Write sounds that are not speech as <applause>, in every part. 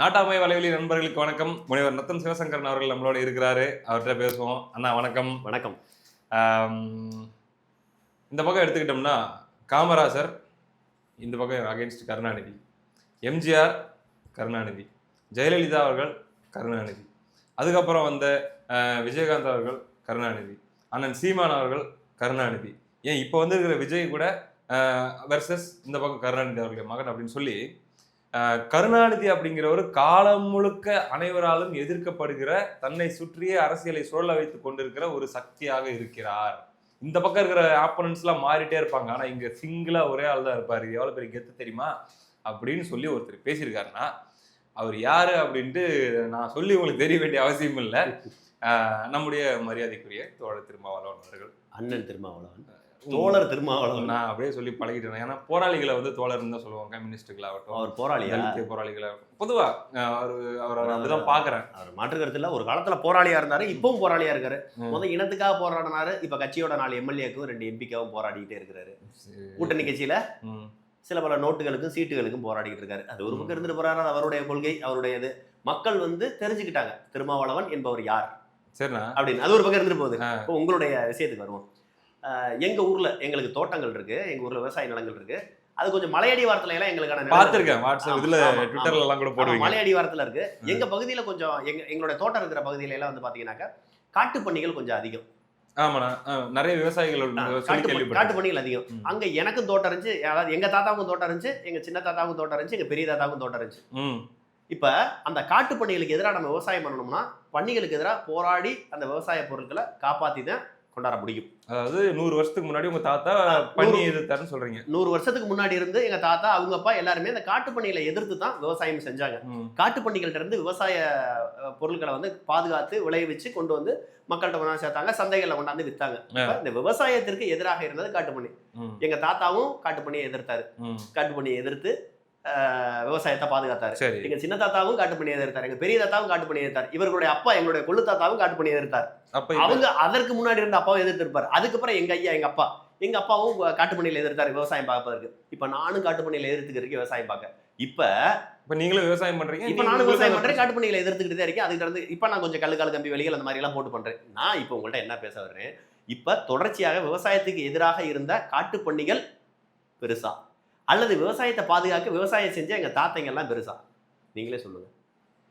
நாட்டாமை வலைவலி நண்பர்களுக்கு வணக்கம். முனைவர் நத்தன் சிவசங்கரன் அவர்கள் நம்மளோட இருக்கிறாரு. அவர்கிட்ட பேசுவோம். அண்ணா வணக்கம். வணக்கம். இந்த பக்கம் எடுத்துக்கிட்டோம்னா காமராசர் இந்த பக்கம் அகைன்ஸ்ட் கருணாநிதி. எம்ஜிஆர் கருணாநிதி. ஜெயலலிதா அவர்கள் கருணாநிதி. அதுக்கப்புறம் வந்த விஜயகாந்த் அவர்கள் கருணாநிதி. அண்ணன் சீமான் அவர்கள் கருணாநிதி. ஏன் இப்போ வந்திருக்கிற விஜய் கூட வெர்சஸ் இந்த பக்கம் கருணாநிதி அவர்களுடைய மகன் அப்படின்னு சொல்லி கருணாநிதி அப்படிங்கிறவர் காலம் முழுக்க அனைவராலும் எதிர்க்கப்படுகிற தன்னை சுற்றியே அரசியலை சுழல வைத்துக் கொண்டிருக்கிற ஒரு சக்தியாக இருக்கிறார். இந்த பக்கம் இருக்கிற ஆப்பனன்ஸ்லாம் மாறிட்டே இருப்பாங்க. ஆனால் இங்கே சிங்கிளாக ஒரே ஆள் தான் இருப்பார். எவ்வளோ பெரிய கெத்து தெரியுமா? அப்படின்னு சொல்லி ஒருத்தர் பேசியிருக்காருன்னா அவர் யார் அப்படின்ட்டு நான் சொல்லி உங்களுக்கு தெரிய வேண்டிய அவசியம் இல்லை நம்முடைய மரியாதைக்குரிய தோழர் திருமாவளவன் அவர்கள். அண்ணன் திருமாவளவன். தோழர் திருமாவளவன். நான் அப்படியே சொல்லி பழகிட்டேன் ஏன்னா போராளிகளை வந்து தோழர்னு தான் சொல்லுவாங்க கம்யூனிஸ்டுகளாகட்டும் அவர் போராளியா? தலித்திய போராளிகளாகட்டும் பொதுவா அவர் அவர் அப்படிதான் பாக்குறேன் அவர் மாற்று கருத்து இல்ல. ஒரு காலத்துல போராளியா இருந்தாரு இப்பவும் போராளியா இருக்காரு. ம். முத இனத்துக்காக போராடினாரு. இப்ப கட்சியோட நாலு எம்எல்ஏக்கும் ரெண்டு எம்பிக்காவும் போராடிக்கிட்டே இருக்கிறாரு. கூட்டணி கட்சியில. சில பல நோட்டுகளுக்கும் சீட்டுகளுக்கும் போராடிக்கிட்டு இருக்காரு. அது ஒரு பக்கம் இருந்துட்டு போறாரு அவருடைய கொள்கை அவருடைய இது மக்கள் வந்து தெரிஞ்சுக்கிட்டாங்க திருமாவளவன் என்பவர் யார்? சரிண்ணா. அப்படின்னு. அது ஒரு பக்கம் இருந்துட்டு போகுது. இப்போ உங்களுடைய விஷயத்துக்கு வருவோம். ஆஹ் எங்க ஊர்ல எங்களுக்கு தோட்டங்கள் இருக்கு. எங்க ஊர்ல விவசாய நிலங்கள் இருக்கு. அது கொஞ்சம் மலையடி வாரத்துல எல்லாம் எங்களுக்கான பார்த்திருக்கேன். வாட்ஸ்அப் இதுல ட்விட்டர்ல எல்லாம் கூட போடுவீங்க. மலையடி வாரத்துல இருக்கு. எங்க பகுதியில கொஞ்சம் எங்க எங்களோட தோட்டம் இருக்கிற பகுதியில எல்லாம் வந்து பாத்தீங்கன்னாக்கா காட்டு பண்ணிகள் கொஞ்சம் அதிகம். ஆமாண்ணா. நிறைய விவசாயிகள் காட்டு பண்ணிகள் அதிகம். அங்க எனக்கும் தோட்டம் இருந்துச்சு. அதாவது எங்க தாத்தாவுக்கும் தோட்டம் இருந்துச்சு. எங்க சின்ன தாத்தாவுக்கும் தோட்டம் இருந்துச்சு. எங்க பெரிய தாத்தாவுக்கும் தோட்டம் இருந்துச்சு. இப்ப அந்த காட்டு பண்ணிகளுக்கு எதிராக நம்ம விவசாயம் பண்ணணும்னா பண்ணிகளுக்கு எதிராக போராடி அந்த விவசாய பொருட்களை காப்பாத்தி தான் கொண்டாட முடியும். அதாவது நூறு வருஷத்துக்கு முன்னாடி உங்க தாத்தா பண்ணி எதிர்த்தாருன்னு சொல்றீங்க. நூறு வருஷத்துக்கு முன்னாடி இருந்து எங்க தாத்தா அவங்க அப்பா எல்லாருமே அந்த காட்டு பண்ணிகளை எதிர்த்து தான் விவசாயம் செஞ்சாங்க. காட்டு பண்ணிகள்ட்ட இருந்து விவசாய பொருட்களை வந்து பாதுகாத்து விளைவிச்சு கொண்டு வந்து மக்கள்கிட்ட கொண்டாந்து சேர்த்தாங்க. சந்தைகளில் கொண்டாந்து வித்தாங்க. இந்த விவசாயத்திற்கு எதிராக இருந்தது காட்டுப்பண்ணி. ம். எங்க தாத்தாவும் காட்டுப்பண்ணியை எதிர்த்தாரு. காட்டுப்பண்ணியை எதிர்த்து விவசாயத்தை பாதுகாத்தாரு. எங்க சின்ன தாத்தாவும் காட்டுப்பண்ணியை எதிர்த்தாரு. எங்க பெரிய தாத்தாவும் காட்டுப்பண்ணியை எதிர்த்தாரு. இவர்களுடைய அப்பா எங்களுடைய கொள்ளு தாத்தாவும் காட்டுப்பண்ணியை எதிர்த்தார். அப்ப இப்ப- அவங்க அதற்கு முன்னாடி இருந்த அப்பாவும் எதிர்த்திருப்பாரு அதுக்கப்புறம் எங்க ஐயா எங்க அப்பா. எங்க அப்பாவும் காட்டுப்பண்ணியில எதிர்த்தாரு விவசாயம் பார்ப்பதற்கு. இப்ப நானும் காட்டுப்பண்ணியில எதிர்த்துக்கிறதுக்கு விவசாயம் பார்க்க. இப்ப இப்ப நீங்களும் விவசாயம் பண்றீங்க இப்ப நானும் விவசாயம் பண்றேன் காட்டுப்பண்ணிகளை எதிர்த்துக்கிட்டு தான் இருக்கேன். அதுக்கு இருந்து இப்ப நான் கொஞ்சம் கல்லுக்கால் கம்பி வெளிகள் அந்த மாதிரி எல்லாம் போட்டு பண்றேன். நான் இப்ப உங்கள்ட்ட என்ன பேச வர்றேன்? இப்ப தொடர்ச்சியாக விவசாயத்துக்கு எதிராக இருந்த காட்டுப்பண்ணிகள் பெருசா. அல்லது விவசாயத்தை பாதுகாக்க விவசாயம் செஞ்ச எங்க தாத்தைங்க எல்லாம் பெருசா. நீங்களே சொல்லுங்க.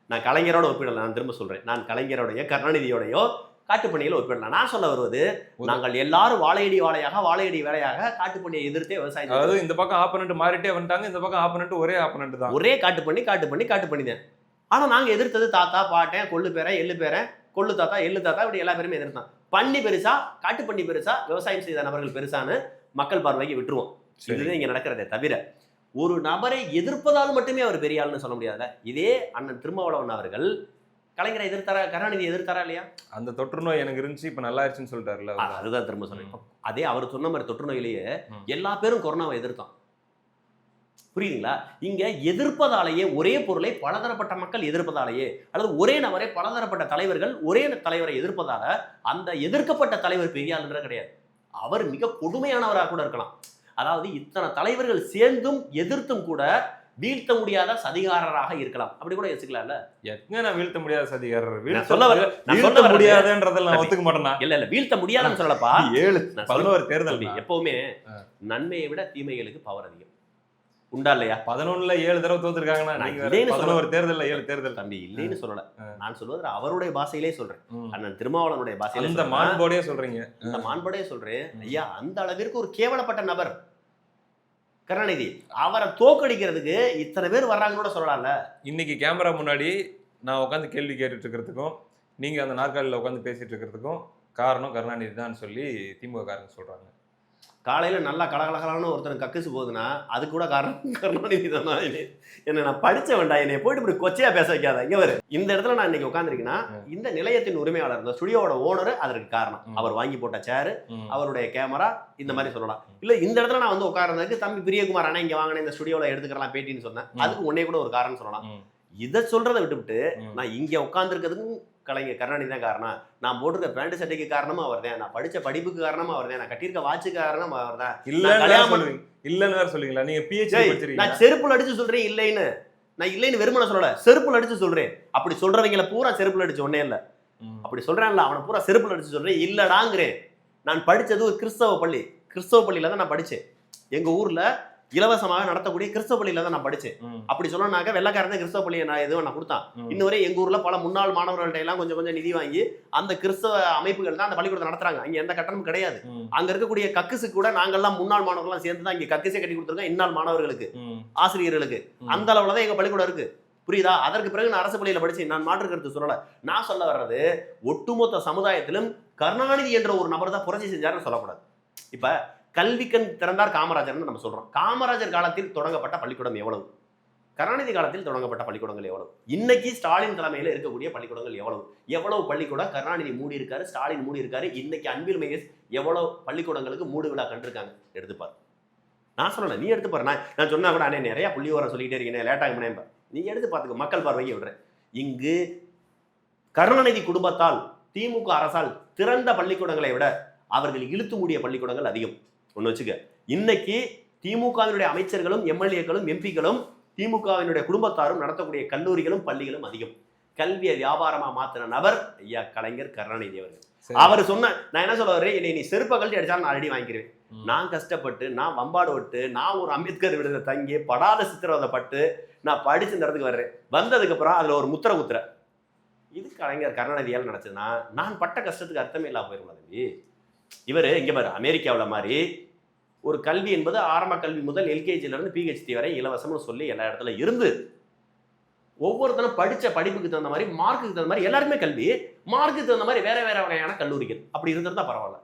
நான் கலைஞரோட ஒப்பிடல நான் திரும்ப சொல்றேன். நான் கலைஞரோடைய கருணாநிதியோடையோ காட்டுப்பண்ணிகளை ஒப்பிடலாம் நான் சொல்ல வருவது நாங்கள் எல்லாரும் வாழையடி வாழையாக வாழையடி வேலையாக காட்டுப்பண்ணியை எதிர்த்தே விவசாயம். அதாவது இந்த பக்கம் ஆப்பனண்ட் மாறிட்டே வந்துட்டாங்க இந்த பக்கம் ஆப்பனண்ட் ஒரே ஆப்பனண்ட் தான். ஒரே காட்டு பண்ணி காட்டு பண்ணி காட்டு பண்ணி தான். ஆனா நாங்க எதிர்த்தது தாத்தா பாட்டேன் கொள்ளு பேரன் எள்ளு பேரன் கொள்ளு தாத்தா எள்ளு தாத்தா இப்படி எல்லா பேருமே எதிர்த்தான். பண்ணி பெருசா காட்டு பண்ணி பெருசா விவசாயம் செய்த நபர்கள் பெருசான்னு மக்கள் பார்வைக்கு விட்டுருவோம். இதுதான் இங்க நடக்கிறதே தவிர ஒரு நபரை எதிர்ப்பதால் மட்டுமே அவர் பெரிய ஆளுன்னு சொல்ல முடியாதுல்ல? இதே அண்ணன் திருமாவளவன் அவர்கள் கலைஞரை எதிர்த்தாரா கருணாநிதி எதிர்த்தாரா இல்லையா? அந்த தொற்று நோய் எனக்கு இருந்துச்சு இப்ப நல்லா ஆயிடுச்சுன்னு சொல்லிட்டாருல்ல ஆ, அதுதான் திரும்ப இப்ப அதே அவர் சொன்ன மாதிரி தொற்று நோயிலேயே ம். எல்லா பேரும் கொரோனாவை எதிர்த்தான் புரியுதுங்களா? இங்க எதிர்ப்பதாலேயே ஒரே பொருளை பலதரப்பட்ட மக்கள் எதிர்ப்பதாலேயே அல்லது ஒரே நபரை பலதரப்பட்ட தலைவர்கள் ஒரே தலைவரை எதிர்ப்பதால அந்த எதிர்க்கப்பட்ட தலைவர் பெரிய ஆளுன்ற கிடையாது. அவர் மிக கொடுமையானவராக கூட இருக்கலாம். அதாவது இத்தனை தலைவர்கள் சேர்ந்தும் எதிர்த்தும் கூட வீழ்த்த முடியாத சதிகாரராக இருக்கலாம். அப்படி கூட யோசிக்கலாம்ல? எங்க நான் வீழ்த்த முடியாத சதிகாரர்? சொல்ல வீழ்த்த வர்றது- முடியாதுன்றதில் நான் தம்பி. ஒத்துக்க மாட்டேனா இல்ல இல்ல வீழ்த்த முடியாதுன்னு சொல்லப்பா ஏழு பதினோரு தேர்தல் எப்பவுமே. நன்மையை விட தீமைகளுக்கு பவர் அதிகம். உண்டா இல்லையா? பதினொன்னுல ஏழு தடவை தோத்துருக்காங்கன்னா நீங்க பதினோரு தேர்தல்ல ஏழு தேர்தல். தம்பி இல்லைன்னு சொல்லல. நான் சொல்வது அவருடைய பாஷையிலே சொல்றேன். அண்ணன் திருமாவளவனுடைய பாஷையில அந்த சொல்றேன். மாண்போடே சொல்றீங்க. அந்த மாண்புடைய சொல்றேன். ஐயா அந்த அளவிற்கு ஒரு கேவலப்பட்ட நபர். கருணாநிதி அவரை தோக்கடிக்கிறதுக்கு இத்தனை பேர் வர்றாங்கன்னு கூட சொல்லலாம்ல. இன்னைக்கு கேமரா முன்னாடி நான் உட்காந்து கேள்வி கேட்டுட்டு இருக்கிறதுக்கும் நீங்க அந்த நாற்காலியில் உட்காந்து பேசிட்டு இருக்கிறதுக்கும் காரணம் கருணாநிதி தான் சொல்லி திமுக காரங்க சொல்றாங்க. காலையில நல்லா கலகலகலான ஒருத்தர் கக்குசு போகுதுன்னா அது கூட காரணம் <laughs> கருணாநிதி தானா என்ன நான் படிச்ச வேண்டாம் என்னை போயிட்டு இப்படி கொச்சையா பேச வைக்காத இங்க வரு இந்த இடத்துல நான் இன்னைக்கு உட்காந்துருக்கேன்னா. இந்த நிலையத்தின் உரிமையாளர் இந்த ஸ்டுடியோவோட ஓனர் அதற்கு காரணம். அவர் வாங்கி போட்ட சேர். அவருடைய கேமரா இந்த மாதிரி சொல்லலாம் இல்ல இந்த இடத்துல நான் வந்து உட்கார்றதுக்கு தம்பி பிரியகுமார் அண்ணா இங்க வாங்கின இந்த ஸ்டுடியோல எடுத்துக்கலாம் பேட்டின்னு சொன்னேன். அதுக்கு உன்னே கூட ஒரு காரணம் சொல்லலாம். இதை சொல்றதை விட்டுவிட்டு. நான் இங்க உட்கார்ந்துருக்கிறதுக்கும் கலைஞர் கருணாநிதி தான் காரணம். நான் போட்டிருக்க பேண்ட் சட்டைக்கு காரணமும் அவர் தான் நான் படிச்ச படிப்புக்கு காரணமும் அவர் தான் நான் கட்டியிருக்க வாட்சுக்கு காரணம் அவர் தான் சொல்லுவீங்க. இல்லன்னு வேற சொல்லுவீங்களா? நீங்க பிஹெச்டி நான் செருப்புல அடிச்சு சொல்றேன் இல்லைன்னு. நான் இல்லைன்னு வெறுமனை சொல்லல. செருப்புல அடிச்சு சொல்றேன். அப்படி சொல்றவங்கள பூரா செருப்புல அடிச்சு ஒன்னே இல்ல. அப்படி சொல்றான்ல அவனை பூரா செருப்புல அடிச்சு சொல்றேன் இல்லடாங்கிறேன். நான் படிச்சது ஒரு கிறிஸ்தவ பள்ளி. கிறிஸ்தவ பள்ளியில தான் நான் படிச்சேன். எங்க ஊர்ல இலவசமாக நடத்தக்கூடிய கிறிஸ்தவ பள்ளியில தான் நான் படிச்சேன். அப்படி சொல்லணும்னாக்க வெள்ளக்காரன் கிறிஸ்தவ பள்ளியை நான் எதுவும் நான் கொடுத்தான் ம். இன்ன வரை எங்க ஊர்ல பல முன்னாள் மாணவர்கள்ட்ட எல்லாம் கொஞ்சம் கொஞ்சம் நிதி வாங்கி அந்த கிறிஸ்தவ அமைப்புகள் தான் அந்த பள்ளிக்கூடத்தை நடத்துறாங்க அங்க எந்த கட்டணமும் கிடையாது. அங்க இருக்கக்கூடிய கக்குசு கூட நாங்கெல்லாம் முன்னாள் மாணவர்கள்லாம் சேர்ந்து தான் இங்க கக்குசே கட்டி கொடுத்துருக்கோம் இந்நாள் மாணவர்களுக்கு. ஆசிரியர்களுக்கு. அந்த அளவுல தான் எங்க பள்ளிக்கூடம் இருக்கு புரியுதா அதற்கு பிறகு நான் அரசு பள்ளியில படிச்சு நான் மாற்று கருத்து சொல்லல நான் சொல்ல வர்றது ஒட்டுமொத்த சமுதாயத்திலும் கருணாநிதி என்ற ஒரு நபர் தான் புரட்சி செஞ்சாருன்னு சொல்லக்கூடாது இப்ப கல்வி கண் திறந்தார் காமராஜர்னு நம்ம சொல்றோம். காமராஜர் காலத்தில் தொடங்கப்பட்ட பள்ளிக்கூடம் எவ்வளவு? கருணாநிதி காலத்தில் தொடங்கப்பட்ட பள்ளிக்கூடங்கள் எவ்வளவு? இன்னைக்கு ஸ்டாலின் தலைமையில் இருக்கக்கூடிய பள்ளிக்கூடங்கள் எவ்வளவு? எவ்வளவு பள்ளிக்கூடம் கருணாநிதி மூடி இருக்காரு ஸ்டாலின் மூடி இருக்காரு இன்னைக்கு அன்பில் மகேஷ் எவ்வளவு பள்ளிக்கூடங்களுக்கு மூடு விழா கண்டிருக்காங்க? எடுத்துப்பார் நான் சொல்லலை நீ எடுத்து நான் நான் சொன்னா கூட அண்ணே நிறைய புள்ளி வர சொல்லிட்டே இருக்கேன் லேட்டாக நீ எடுத்து பார்த்துக்கோ மக்கள் பார்வைக்கு விடுறேன். இங்கு கருணாநிதி குடும்பத்தால் திமுக அரசால் திறந்த பள்ளிக்கூடங்களை விட அவர்கள் இழுத்து மூடிய பள்ளிக்கூடங்கள் அதிகம். ஒன்று வச்சுக்க. இன்னைக்கு திமுகவினுடைய அமைச்சர்களும் எம்எல்ஏக்களும் எம்பிக்களும் திமுகவினுடைய குடும்பத்தாரும் நடத்தக்கூடிய கல்லூரிகளும் பள்ளிகளும் அதிகம். கல்வியை வியாபாரமா மாத்தின நபர் ஐயா கலைஞர் கருணாநிதி அவர்கள். அவர் சொன்ன நான் என்ன சொல்ல வரேன்? என்னை நீ செருப்பை கழட்டி அடிச்சாலும் நான் அடி வாங்கிக்கிறேன். நான் கஷ்டப்பட்டு நான் வம்பாடு விட்டு நான் ஒரு அம்பேத்கர் விடுதலை தங்கி படாத சித்திரவதைப்பட்டு நான் படிச்சு இந்த இடத்துக்கு வர்றேன். வந்ததுக்கு அப்புறம் அதுல ஒரு முத்திர குத்துற. இது கலைஞர் கருணாநிதியால் நடச்சதுன்னா நான் பட்ட கஷ்டத்துக்கு அர்த்தமே இல்லாம தம்பி? இவர் இங்க பாரு அமெரிக்காவுல மாதிரி ஒரு கல்வி என்பது ஆரம்ப கல்வி முதல் எல்கேஜில இருந்து பிஹெச்டி வரை இலவசம்னு சொல்லி எல்லா இடத்துல இருந்து ஒவ்வொருத்தரும் படிச்ச படிப்புக்கு தகுந்த மாதிரி மார்க்குக்கு தகுந்த மாதிரி எல்லாருமே கல்வி மார்க்குக்கு தகுந்த மாதிரி வேற வேற வகையான கல்லூரிகள் அப்படி இருந்திருந்தா பரவாயில்ல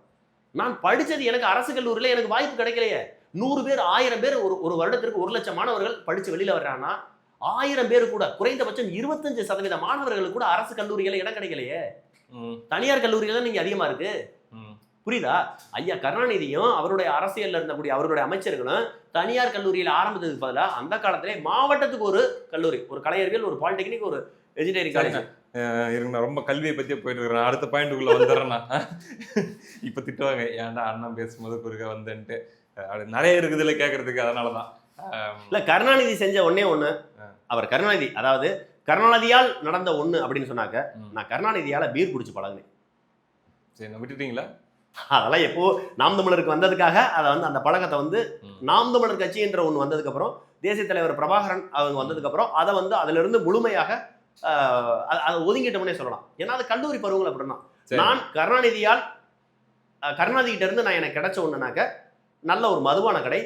நான் படிச்சது எனக்கு அரசு கல்லூரியில எனக்கு வாய்ப்பு கிடைக்கலையே நூறு பேர் ஆயிரம் பேர் ஒரு ஒரு வருடத்திற்கு ஒரு லட்சம் மாணவர்கள் படிச்சு வெளியில வர்றாங்கன்னா ஆயிரம் பேர் கூட குறைந்தபட்சம் இருபத்தஞ்சு சதவீத மாணவர்களுக்கு கூட அரசு கல்லூரிகளை இடம் கிடைக்கலையே. தனியார் கல்லூரிகள் நீங்க அதிகமா இருக்கு ம். புரியுதா? ஐயா கருணாநிதியும் அவருடைய அரசியல்ல இருந்தக்கூடிய அவருடைய அமைச்சர்களும் தனியார் கல்லூரியில் ஆரம்பித்ததுக்கு பதிலாக அந்த காலத்திலே மாவட்டத்துக்கு ஒரு கல்லூரி ஒரு கலையர்கள் ஒரு பாலிடெக்னிக் ஒரு வெஜிடேரியன் காலேஜ் இருங்க ரொம்ப கல்வியை பத்தியே போயிட்டு இருக்கிறேன். அடுத்த பாயிண்ட்டுக்குள்ள வந்துடுறேன் நான் இப்ப திட்டுவாங்க ஏன்டா அண்ணன் பேசும்போது குறுக்க வந்தேன்ட்டு. நிறைய இருக்குதுல கேட்கறதுக்கு அதனாலதான். இல்ல கருணாநிதி செஞ்ச ஒண்ணே ஒண்ணு. அவர் கருணாநிதி அதாவது கருணாநிதியால் நடந்த ஒண்ணு அப்படின்னு சொன்னாக்க. நான் கருணாநிதியால பீர் குடிச்சு பழகினேன். சரி நான் விட்டுட்டீங்களா? அதெல்லாம் எப்போ நாம் தமிழருக்கு வந்ததுக்காக அதை வந்து அந்த பழக்கத்தை வந்து. நாம் தமிழர் கட்சி என்ற ஒன்று வந்ததுக்கு அப்புறம் தேசிய தலைவர் பிரபாகரன் அவங்க வந்ததுக்கு அப்புறம் அதை வந்து அதுல இருந்து முழுமையாக அதை ஒதுங்கிட்டோம்னே சொல்லலாம் ஏன்னா அது கல்லூரி பருவங்கள் அப்படிதான் சரி. நான் கருணாநிதியால் அஹ், கருணாநிதி கிட்ட இருந்து நான் எனக்கு கிடைச்ச ஒண்ணுனாக்க நல்ல ஒரு மதுபான கடை.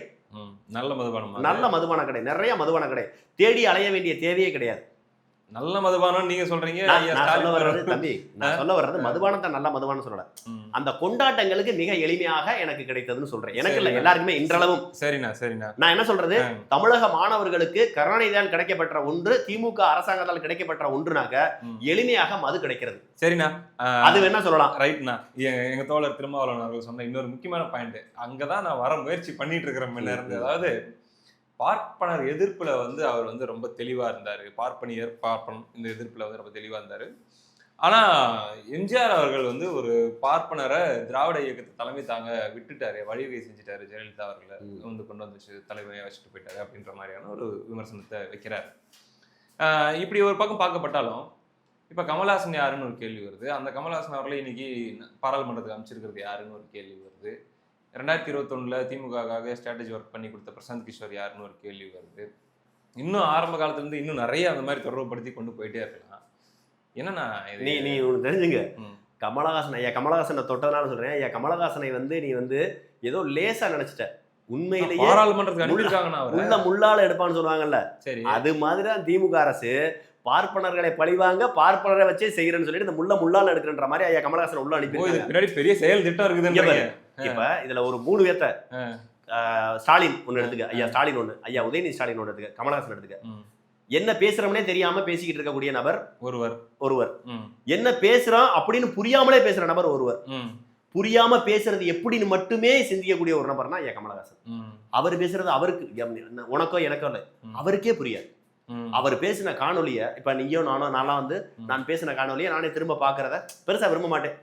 நல்ல மதுபானம் நல்ல மதுபான கடை நிறைய மதுபான கடை தேடி அலைய வேண்டிய தேவையே கிடையாது நல்ல மதுபானம் நீங்க சொல்றீங்க நான் சொல்ல வர்றது. தம்பி நான் சொல்ல வர்றது மதுபானத்தை நல்ல மதுபானம் சொல்லல. அந்த கொண்டாட்டங்களுக்கு மிக எளிமையாக எனக்கு கிடைத்ததுன்னு சொல்றேன். எனக்கு இல்ல. எல்லாருக்குமே இன்றளவும். சரிண்ணா சரிண்ணா. நான் என்ன சொல்றது. தமிழக மாணவர்களுக்கு கருணாநிதியால் கிடைக்கப்பெற்ற ஒன்று திமுக அரசாங்கத்தால் கிடைக்கப்பெற்ற ஒன்றுனாக்க. எளிமையாக மது கிடைக்கிறது. சரிண்ணா. அது வேணா சொல்லலாம். ரைட்ண்ணா. எங்க தோழர் திருமாவளவன் அவர்கள் சொன்ன இன்னொரு முக்கியமான பாயிண்ட். அங்கதான் நான் வர முயற்சி பண்ணிட்டு இருக்கிறேன் முன்ன இருந்து. அதாவது பார்ப்பனர் எதிர்ப்புல வந்து அவர் வந்து ரொம்ப தெளிவா இருந்தாரு. பார்ப்பனியர் பார்ப்பனம் இந்த எதிர்ப்புல வந்து ரொம்ப தெளிவா இருந்தாரு. ஆனா எம்ஜிஆர் அவர்கள் வந்து ஒரு பார்ப்பனரை திராவிட இயக்கத்தை தலைமை தாங்க விட்டுட்டாரு. வழிவகை செஞ்சுட்டாரு ஜெயலலிதா அவர்களை. வந்து கொண்டு வந்து வச்சு தலைமையை வச்சுட்டு போயிட்டாரு அப்படின்ற மாதிரியான ஒரு விமர்சனத்தை வைக்கிறார். இப்படி ஒரு பக்கம் பார்க்கப்பட்டாலும் இப்ப கமல்ஹாசன் யாருன்னு ஒரு கேள்வி வருது. அந்த கமல்ஹாசன் அவர்களை இன்னைக்கு பாராளுமன்றத்துக்கு அமைச்சிருக்கிறது யாருன்னு ஒரு கேள்வி வருது. ரெண்டாயிரத்தி இருபத்தொன்னுல திமுகவுக்காக ஸ்ட்ராட்டஜி ஒர்க் பண்ணி கொடுத்த பிரசாந்த் கிஷோர் யாருன்னு ஒரு கேள்வி வருது. இன்னும் ஆரம்ப காலத்துல இருந்து இன்னும் நிறைய அந்த மாதிரி தொடர்புபடுத்தி கொண்டு போயிட்டே இருக்கலாம். என்னன்னா நீ நீ ஒன்று தெரிஞ்சுங்க. கமலஹாசன் ஐயா கமலஹாசனை தொட்டதுனால சொல்றேன். ஐயா கமலஹாசனை வந்து நீ வந்து ஏதோ லேசா நினைச்சிட்ட. உண்மையிலேயே பாராளுமன்றத்துக்கு முள்ளால எடுப்பான்னு சொல்லுவாங்கல்ல. சரி. அது மாதிரி தான் திமுக அரசு பார்ப்பனர்களை பழிவாங்க பார்ப்பனரை வச்சே செய்யறேன்னு சொல்லிட்டு இந்த முள்ள முள்ளால எடுக்கிறன்ற மாதிரி ஐயா கமலஹாசன் உள்ள அனுப்பி பின்னாடி பெரிய செயல் திட்டம் பாரு. இப்ப இதுல ஒரு மூணு பேத்த ஸ்டாலின் ஒண்ணு எடுத்துக்க. ஐயா ஸ்டாலின் ஒண்ணு. ஐயா உதயநிதி ஸ்டாலின் ஒண்ணு எடுத்துக்க. கமலஹாசன் எடுத்துக்க. என்ன பேசுறோம்னே தெரியாம பேசிக்கிட்டு இருக்கக்கூடிய நபர் ஒருவர். ஒருவர். என்ன பேசுறான் அப்படின்னு புரியாமலே பேசுற நபர் ஒருவர். புரியாம பேசுறது எப்படின்னு மட்டுமே சிந்திக்கக்கூடிய ஒரு நபர்னா ஐயா கமலஹாசன். அவர் பேசுறது அவருக்கு உனக்கோ எனக்கோ இல்லை. அவருக்கே புரியாது. அவர் பேசின காணொலிய இப்ப நீயோ நானோ நான்லாம் வந்து. நான் பேசின காணொலியை நானே திரும்ப பாக்குறத பெருசா விரும்ப மாட்டேன்.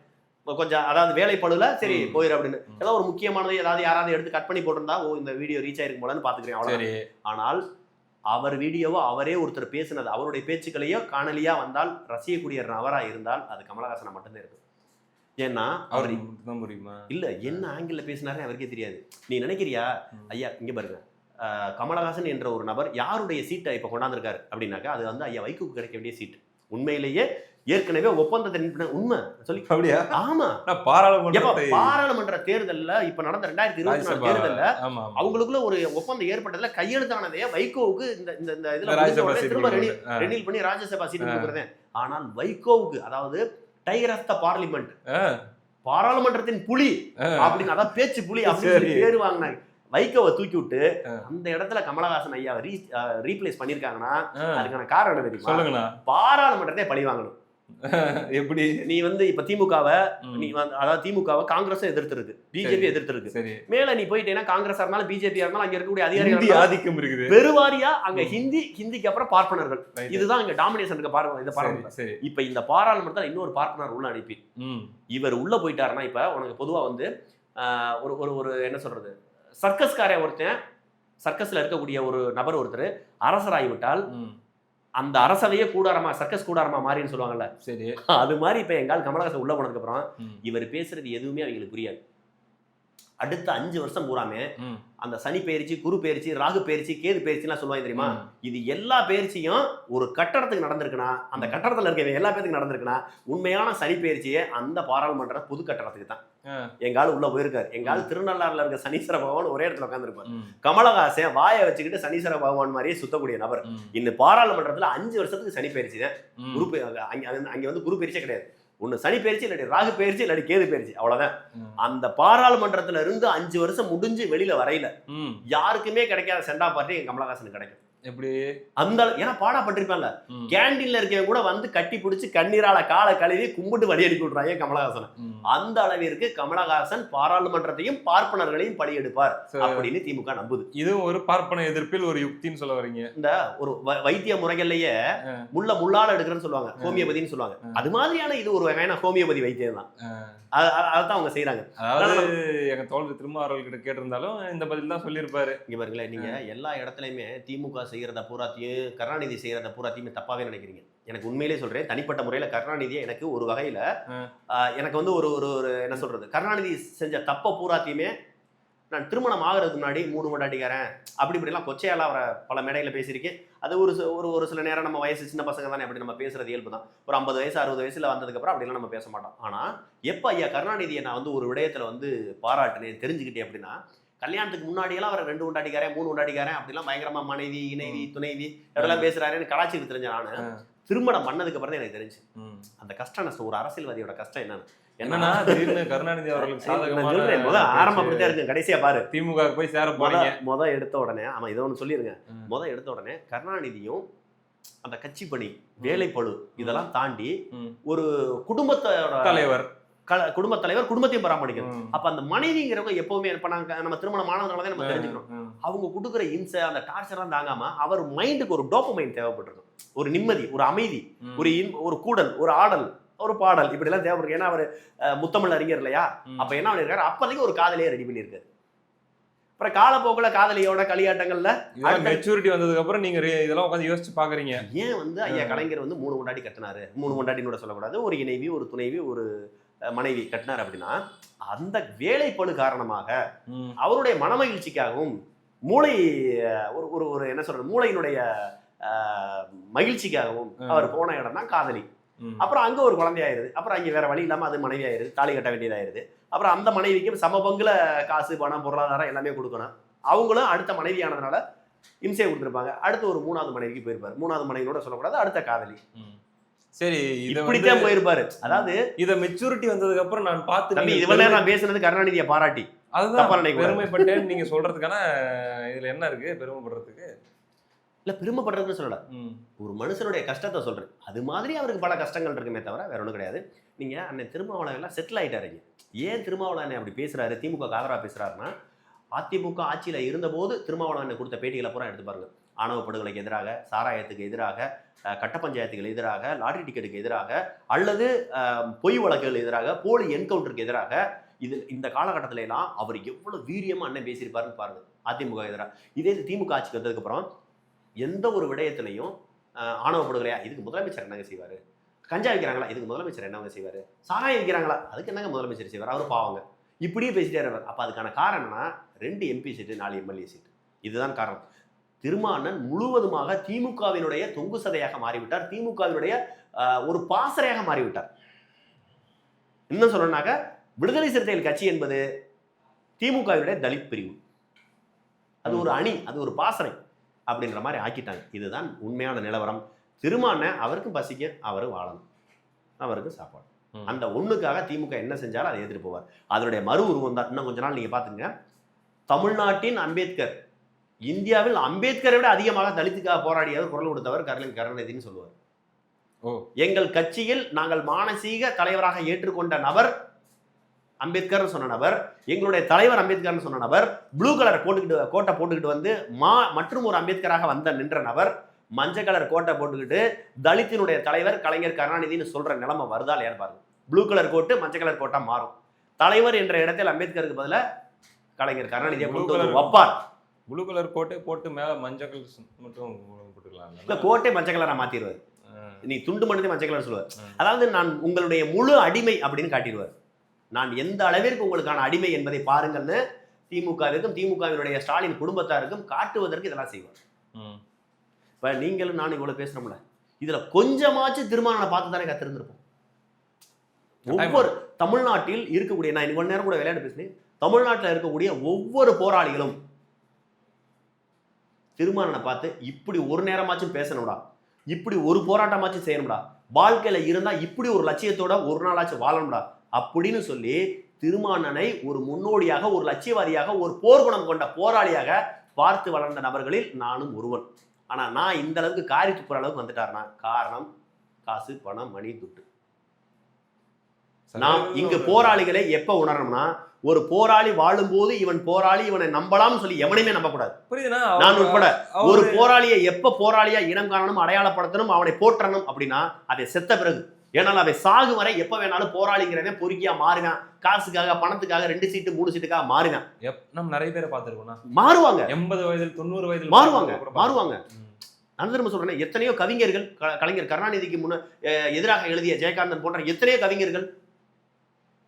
கொஞ்சம் அதாவது வேலை பழுல சரி. போயிரு அப்படின்னு. ஏதாவது ஒரு முக்கியமானது ஏதாவது யாராவது எடுத்து கட் பண்ணி போட்டிருந்தா ஓ இந்த வீடியோ ரீச் ஆயிருக்கும் போலன்னு பாத்துக்கிறேன் அவ்வளவு சரி. ஆனால் அவர் வீடியோவோ அவரே ஒருத்தர் பேசினது அவருடைய பேச்சுக்களையோ காணொலியா வந்தால் ரசிக்கக்கூடிய நபரா இருந்தால் அது கமலஹாசனை மட்டும்தான் இருக்கும் ஏன்னா அவர் புரியுமா? இல்ல என்ன ஆங்கிள் பேசினாரே அவருக்கே தெரியாது. நீ நினைக்கிறியா. ஐயா இங்க பாருங்க. கமலஹாசன் என்ற ஒரு நபர் யாருடைய சீட்டை இப்ப கொண்டாந்துருக்காரு அப்படின்னாக்கா அது வந்து ஐயா வைகோக்கு கிடைக்க வேண்டிய சீட் உண்மையிலேயே ஏற்கனவே ஒப்பந்தத்தை உண்மை. சொல்லி அப்படியா? ஆமா. பாராளுமன்றத்தை பாராளுமன்ற தேர்தல்ல இப்ப நடந்த ரெண்டாயிரத்தி இருபத்தி நாலு தேர்தல்ல அவங்களுக்குள்ள ஒரு ஒப்பந்தம் ஏற்பட்டதுல கையெழுத்தானதே வைகோவுக்கு இந்த இந்த இதுல திரும்ப. ரெனில் பண்ணி ராஜ்யசபா சீட்டு கொடுக்குறதே. ஆனால் வைகோவுக்கு அதாவது டைகர் ஆஃப் த பார்லிமெண்ட். பாராளுமன்றத்தின் புலி. அப்படின்னு அதான் பேச்சு புலி அப்படின்னு பேர் வாங்கினாங்க. வைகோவை தூக்கி விட்டு. அந்த இடத்துல கமலஹாசன் ஐயா ரீ ரீப்ளேஸ் பண்ணிருக்காங்கன்னா. அதுக்கான காரணம் என்ன தெரியுமா? பாராளுமன்றத்தை பழி வாங்கணும். <laughs> எப்படி? நீ வந்து இப்ப திமுகவை. நீ வந்து அதாவது திமுகவை காங்கிரஸும் எதிர்த்து இருக்கு பிஜேபி சரி. எதிர்த்து இருக்கு சரி. மேல நீ போயிட்டேன்னா காங்கிரஸா இருந்தாலும் பிஜேபி இருந்தாலும் அங்க இருக்கக்கூடிய அதிகாரிகள் ஆதிக்கம் இருக்குது. பெருவாரியா அங்க. ஹிந்தி ஹிந்திக்கு அப்புறம் பார்ப்பனர்கள். இதுதான் இங்க டாமினேஷனுக்கு பார்ப்பன இந்த சரி இப்ப இந்த பாராளுமன்றத்தில் இன்னொரு பார்ப்பனர் உள்ள அனுப்பி. இவர் உள்ள போயிட்டாருன்னா இப்ப உனக்கு பொதுவா வந்து ஒரு ஒரு ஒரு என்ன சொல்றது? சர்க்கஸ்காரன் ஒருத்தன் சர்க்கஸ்ல இருக்கக்கூடிய ஒரு நபர் ஒருத்தர் அரசராகிவிட்டால் ம். அந்த அரசவையே கூடாரமா சர்க்கஸ் கூடாரமா மாறின்னு சொல்லுவாங்கல்ல. சரி. அது மாதிரி இப்ப எங்கால் கமலஹாசன் உள்ள போனதுக்கு அப்புறம் இவர் பேசுறது எதுவுமே அவங்களுக்கு புரியாது. அடுத்த அஞ்சு வருஷம் பூராமே அந்த சனி பயிற்சி குரு பயிற்சி ராகு பயிற்சி கேது பயிற்சிலாம் சொல்லுவாங்க தெரியுமா. இது எல்லா பயிற்சியும் ஒரு கட்டடத்துக்கு நடந்திருக்குன்னா அந்த கட்டடத்துல இருக்க எல்லா பேருக்கு நடந்திருக்குன்னா உண்மையான சனி பயிற்சியே அந்த பாராளுமன்ற புது கட்டடத்துக்கு தான். எங்கால உள்ள போயிருக்காரு. எங்கால திருநள்ளாறுல இருக்க சனீஸ்வர பகவான் ஒரே இடத்துல உட்காந்துருப்பார் கமலஹாசன் வாயை வச்சுக்கிட்டு சனீஸ்வர பகவான் மாதிரியே சுத்தக்கூடிய நபர். இந்த பாராளுமன்றத்துல அஞ்சு வருஷத்துக்கு சனி பயிற்சி. குரு அங்க வந்து குரு பயிற்சியே கிடையாது. ஒண்ணு சனி பயிற்சி இல்லாட்டி ராகு பயிற்சி இல்லாட்டி கேது பயிற்சி. அவ்வளவுதான். அந்த பாராளுமன்றத்துல இருந்து அஞ்சு வருஷம் முடிஞ்சு வெளியில வரையில யாருக்குமே கிடைக்காத செண்டா பார்ட்டி கமலஹாசனுக்கு கிடைக்கும். எப்படி அந்த ஏன்னா பாடப்பட்டிருப்பான்ல. கேண்டீன்ல இருக்கவன் கூட வந்து கட்டி பிடிச்சி கண்ணீரால காலை கழுவி கும்பிட்டு வழி அனுப்பி விட்றாங்க கமலஹாசன். அந்த அளவிற்கு கமலஹாசன் பாராளுமன்றத்தையும் பார்ப்பனர்களையும் பழி எடுப்பார் சரி. அப்படின்னு திமுக நம்புது இதுவும் ஒரு பார்ப்பன எதிர்ப்பில் ஒரு யுக்தின்னு சொல்ல வரீங்க இந்த ஒரு வைத்திய முறைகள்லயே. முள்ள முள்ளால எடுக்கிறேன்னு சொல்லுவாங்க ஹோமியோபதின்னு சொல்லுவாங்க. அது மாதிரியான இது ஒரு வகையான ஹோமியோபதி வைத்தியம் தான் ஆ. அது- அது- அதைத்தான் அவங்க செய்யறாங்க அதாவது எங்க தோழர் திருமாவர்கள்கிட்ட கேட்டிருந்தாலும் இந்த பதில் தான் சொல்லியிருப்பாரு இங்க பாருங்களேன் நீங்க எல்லா இடத்துலயுமே திமுக செய்யறத பூராத்தையும் கருணாநிதி செய்யறத பூராத்தையுமே தப்பாவே நினைக்கிறீங்க. எனக்கு உண்மையிலே சொல்றேன் தனிப்பட்ட முறையில கருணாநிதியை எனக்கு ஒரு வகையில எனக்கு வந்து ஒரு ஒரு என்ன சொல்றது கருணாநிதி செஞ்ச தப்ப பூராத்தையுமே நான் திருமணம் ஆகிறதுக்கு முன்னாடி மூணு கொண்டாட்டிக்காரன் அப்படி இப்படிலாம் கொச்சையால அவரை பல மேடையில் பேசியிருக்கேன். அது ஒரு ஒரு ஒரு சில நேரம் நம்ம வயசு சின்ன பசங்க தானே அப்படி நம்ம பேசுறது இயல்பு தான். ஒரு ஐம்பது வயசு அறுபது வயசுல வந்ததுக்கப்புறம் அப்படிலாம் நம்ம பேச மாட்டோம். ஆனா எப்போ ஐயா கருணாநிதியை நான் வந்து ஒரு விடயத்துல வந்து பாராட்டினேன் தெரிஞ்சுக்கிட்டேன் அப்படின்னா கல்யாணத்துக்கு முன்னாடியெல்லாம் அவர் ரெண்டு உண்டாட்டிக்காரன் மூணு உண்டாட்டிக்காரன் அப்படிலாம் பயங்கரமா மனைவி இணைவி துணைவி இதெல்லாம் பேசுறாருன்னு கலாச்சிக்கு தெரிஞ்ச நானு. திருமணம் பண்ணதுக்கு அப்புறம் எனக்கு தெரிஞ்சு. அந்த கஷ்டம் நஷ்டம் ஒரு அரசியல்வாதியோட கஷ்டம் என்னன்னு. என்னன்னா திடீர்னு கருணாநிதி அவர்களுக்கு சாதகமான சொல்றேன் முத ஆரம்பம் அப்படித்தான் இருக்கு. கடைசியா பாரு. திமுக போய் சேர போறீங்க. முத எடுத்த உடனே ஆமா இதை ஒன்று சொல்லிருங்க. முத எடுத்த உடனே கருணாநிதியும் அந்த கட்சி பணி வேலைப்பழு இதெல்லாம் தாண்டி. ஒரு குடும்பத்தோட தலைவர். க- குடும்பத் தலைவர் குடும்பத்தையும் பராமரிக்கணும். அப்ப அந்த மனைவிங்கிறவங்க எப்பவுமே இப்ப நாங்க நம்ம திருமணம் ஆனதுனால தான் நம்ம தெரிஞ்சுக்கணும். அவங்க கொடுக்குற இன்சை அந்த டார்ச்சர்லாம் தாங்காம அவர் மைண்டுக்கு ஒரு டோப்பமைன் தேவைப்பட்டிருக்கும் ஒரு நிம்மதி ஒரு அமைதி. ஒரு இன் ஒரு கூடல் ஒரு ஆடல் ஒரு பாடல் இப்படி எல்லாம் தேவைப்படும் ஏன்னா அவர் முத்தமிழ் அறிஞர் இல்லையா. அப்ப என்ன பண்ணிருக்காரு அப்போதைக்கு ஒரு காதலியை ரெடி பண்ணியிருக்காரு அப்புறம் காலப்போக்குல காதலியோட களியாட்டங்கள்ல மெச்சூரிட்டி வந்ததுக்கு அப்புறம் நீங்க இதெல்லாம் உட்காந்து யோசிச்சு பாக்குறீங்க ஏன் வந்து ஐயா. கலைஞர் வந்து மூணு கொண்டாடி கட்டினாரு மூணு கொண்டாடினோட சொல்லக்கூடாது ஒரு இணைவி ஒரு துணைவி ஒரு மனைவி கட்டினார் அப்படின்னா அந்த வேலைப்பழு காரணமாக. அவருடைய மனமகிழ்ச்சிக்காகவும் மூளை ஒரு ஒரு ஒரு என்ன சொல்றது மூளையினுடைய மகிழ்ச்சிக்காகவும். அவர் போன இடம் தான் காதலி. அப்புறம் அங்க ஒரு குழந்தையாயிருது அப்புறம் அங்க வேற வழி இல்லாம அது மனைவி ஆயிருது தாலி கட்ட வேண்டியதாயிருது அப்புறம் அந்த மனைவிக்கு சம பங்குல காசு பணம் பொருளாதாரம் எல்லாமே கொடுக்கணும் அவங்களும் அடுத்த மனைவியானதுனால இம்சையை கொடுத்துருப்பாங்க அடுத்து ஒரு மூணாவது மனைவிக்கு போயிருப்பாரு மூணாவது மனைவியோட சொல்லக்கூடாது அடுத்த காதலி. சரி இப்படித்தான் போயிருப்பாரு. அதாவது இத மெச்சூரிட்டி வந்ததுக்கு அப்புறம் நான் பார்த்து நேரம் நான் பேசுனது கருணாநிதியை பாராட்டி. அதுதான். பெருமைப்பட்டேன்னு நீங்க சொல்றதுக்கான இதுல என்ன இருக்கு? பெருமைப்படுறதுக்கு? இல்ல பெருமைப்படுறதுன்னு சொல்லல. ஒரு மனுஷனுடைய கஷ்டத்தை சொல்றேன். அது மாதிரி அவருக்கு பல கஷ்டங்கள் இருக்குமே தவிர வேற ஒன்றும் கிடையாது. நீங்க அண்ணன் திருமாவளவன் எல்லாம் செட்டில் ஆயிட்டாருங்க. ஏன் திருமாவளவன் அப்படி பேசுறாரு? திமுக ஆதரவா பேசுறாருன்னா அதிமுக ஆட்சியில இருந்தபோது திருமாவளவன் கொடுத்த பேட்டிகளை பூரா எடுத்து பாருங்க. ஆணவ படுகொலைக்கு எதிராக சாராயத்துக்கு எதிராக கட்ட பஞ்சாயத்துக்கு எதிராக லாட்ரி டிக்கெட்டுக்கு எதிராக அல்லது பொய் வழக்குகள் எதிராக போலி என்கவுண்டருக்கு எதிராக இது இந்த காலகட்டத்தில எல்லாம் அவர் எவ்வளவு வீரியமா அண்ணன் பேசியிருப்பாருன்னு பாருங்க அதிமுக எதிராக இதே திமுக ஆட்சிக்கு வந்ததுக்கு அப்புறம் எந்த ஒரு விடயத்திலையும் ஆணவ படுகொலையா இதுக்கு முதலமைச்சர் என்னங்க செய்வாரு? கஞ்சா வைக்கிறாங்களா இதுக்கு முதலமைச்சர் என்னங்க செய்வாரு? சாராயம் வைக்கிறாங்களா அதுக்கு என்னங்க முதலமைச்சர் செய்வார்? அவர் பாவங்க. இப்படியே பேசிட்டே இருப்பார். அப்போ அதுக்கான காரணம்னா ரெண்டு எம்பி சீட்டு நாலு எம்எல்ஏ சீட்டு. இதுதான் காரணம். திருமானன் முழுவதுமாக திமுகவினுடைய தொங்கு சதையாக மாறிவிட்டார். திமுகவினுடைய ஒரு பாசறையாக மாறிவிட்டார். இன்னும் சொல்லணும்னாக்க விடுதலை சிறுத்தைகள் கட்சி என்பது திமுகவினுடைய தலித் பிரிவு. அது ஒரு அணி அது ஒரு பாசறை அப்படின்ற மாதிரி ஆக்கிட்டாங்க. இதுதான் உண்மையான நிலவரம். திருமான அவருக்கும் பசிக்க அவர் வாழணும். அவருக்கு சாப்பாடு. அந்த ஒண்ணுக்காக திமுக என்ன செஞ்சாலும் அதை எதிர்த்து போவார். அதனுடைய மறு உருவம் தான் இன்னும் கொஞ்ச நாள் நீங்க பாத்துங்க தமிழ்நாட்டின் அம்பேத்கர் இந்தியாவில் அம்பேத்கரை விட அதிகமாக தலித்துக்காக போராடியவர் குரல் கொடுத்தவர் கருணை கருணாநிதினு சொல்லுவார். ஓ. எங்கள் கட்சியில் நாங்கள் மானசீக தலைவராக ஏற்றுக்கொண்ட நபர் அம்பேத்கர்னு சொன்ன நபர் எங்களுடைய தலைவர் அம்பேத்கர்னு சொன்ன நபர் ப்ளூ கலர் போட்டுக்கிட்டு கோட்டை போட்டுக்கிட்டு வந்து மா மற்றும் ஒரு அம்பேத்கராக வந்த நின்ற நபர் மஞ்சள் கலர் கோட்டை போட்டுக்கிட்டு தலித்தினுடைய தலைவர் கலைஞர் கருணாநிதினு சொல்ற நிலைமை வருதா இல்லையா பாருங்க. ப்ளூ கலர் கோட்டு மஞ்சள் கலர் கோட்டா மாறும். தலைவர் என்ற இடத்தில் அம்பேத்கருக்கு பதிலா கலைஞர் கருணாநிதியை கொண்டு வந்து. வைப்பார். ப்ளூ கலர் கோட்டை போட்டு மேல மஞ்சள் கலர் மட்டும் போட்டுக்கலாம். இல்ல கோட்டை மஞ்சள் கலரா மாத்திடுவார் நீ துண்டு மட்டும் மஞ்சள் கலர் சொல்லுவார். அதாவது நான் உங்களுடைய முழு அடிமை அப்படின்னு காட்டிடுவார். நான் எந்த அளவிற்கு உங்களுக்கான அடிமை என்பதை பாருங்கள்னு திமுகவிற்கும் திமுகவினுடைய ஸ்டாலின் குடும்பத்தாருக்கும் காட்டுவதற்கு இதெல்லாம் செய்வார். இப்ப நீங்களும் நானும் இவ்வளவு பேசுறோம்ல. இதுல கொஞ்சமாச்சும் திருமணனை பார்த்து தானே கத்திருந்திருப்போம். ஒவ்வொரு தமிழ்நாட்டில் இருக்கக்கூடிய நான் கொஞ்ச நேரம் கூட விளையாட்டு பேசினேன். தமிழ்நாட்டில் இருக்கக்கூடிய ஒவ்வொரு போராளிகளும் திருமணனை பார்த்து இப்படி ஒரு நேரமாச்சும் பேசணும்டா. இப்படி ஒரு போராட்டமாச்சும் செய்யணும்டா. வாழ்க்கையில இருந்தா இப்படி ஒரு லட்சியத்தோட ஒரு நாளாச்சும் வாழணும்டா. அப்படின்னு சொல்லி திருமானனை ஒரு முன்னோடியாக ஒரு லட்சியவாதியாக ஒரு போர்க்குணம் கொண்ட போராளியாக பார்த்து வளர்ந்த நபர்களில் நானும் ஒருவன். ஆனா நான் இந்த அளவுக்கு காரி துப்புற அளவுக்கு வந்துட்டாருன்னா காரணம் காசு பணம் மணி துட்டு. நாம் இங்கு போராளிகளை எப்ப உணரணும்னா ஒரு போராளி வாழும்போது இவன் போராளி இவனை நம்பலாம்னு சொல்லி எவனையுமே நம்பக்கூடாது. புரியுதுன்னா நான் உட்பட ஒரு போராளியை எப்ப போராளியா இனம் காணணும் அடையாளப்படுத்தணும் அவனை போற்றணும் அப்படின்னா அதை செத்த பிறகு. ஏன்னால் அவை சாகு வரை எப்ப வேணாலும் போராளிங்கிறவன் பொறுக்கியா மாறுவேன். காசுக்காக பணத்துக்காக ரெண்டு சீட்டு மூணு சீட்டுக்காக மாறுவேன். நம்ம நிறைய பேரை பார்த்திருக்கோம்னா மாறுவாங்க. எண்பது வயதில் தொண்ணூறு வயதில் மாறுவாங்க மாறுவாங்க. நான் திரும்ப சொல்றேன் எத்தனையோ கவிஞர்கள் கலைஞர் கருணாநிதிக்கு முன்ன எதிராக எழுதிய ஜெயகாந்தன் போன்ற எத்தனையோ கவிஞர்கள்